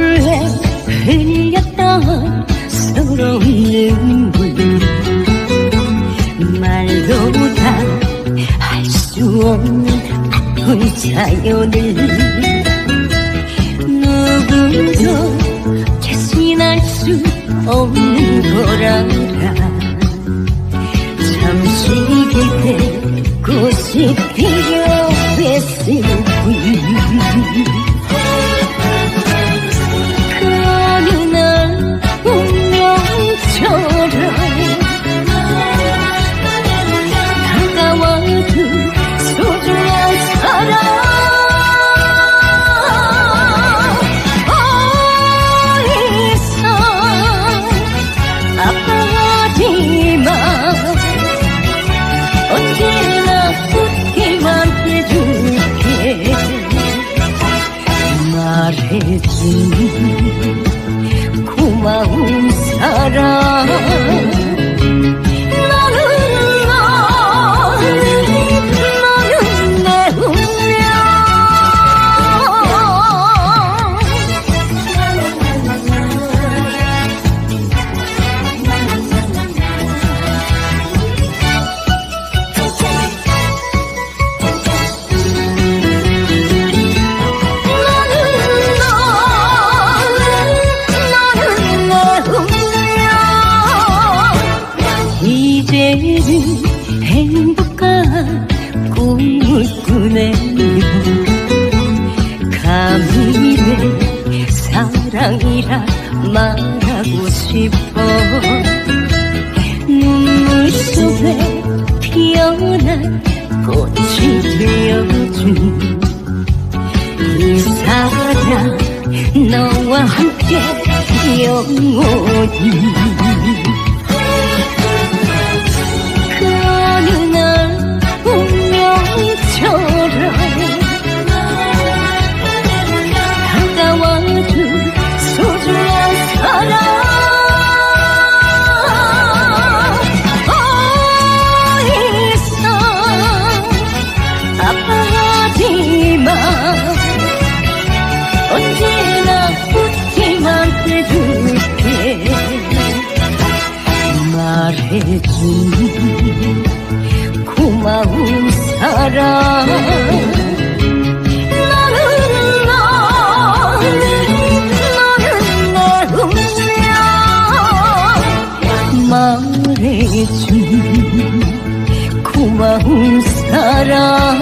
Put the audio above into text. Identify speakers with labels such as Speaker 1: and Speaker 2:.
Speaker 1: 물에 흘렸던 서러운 눈물 말로 다 할 수 없는 아픈 자연을. 누구도 대신할 수 없는 거란다. 잠시 그때 꽃이 피어 뺐을 뿐. 고마운 사랑 이제는 행복한 꿈을 꾸네요. 감히 내 사랑이라 말하고 싶어. 눈물 속에 피어난 꽃이 되어준 이 사랑 너와 함께 영원히 고마운 사랑 나는 너 너는 내 운명 말해준 고마운 사랑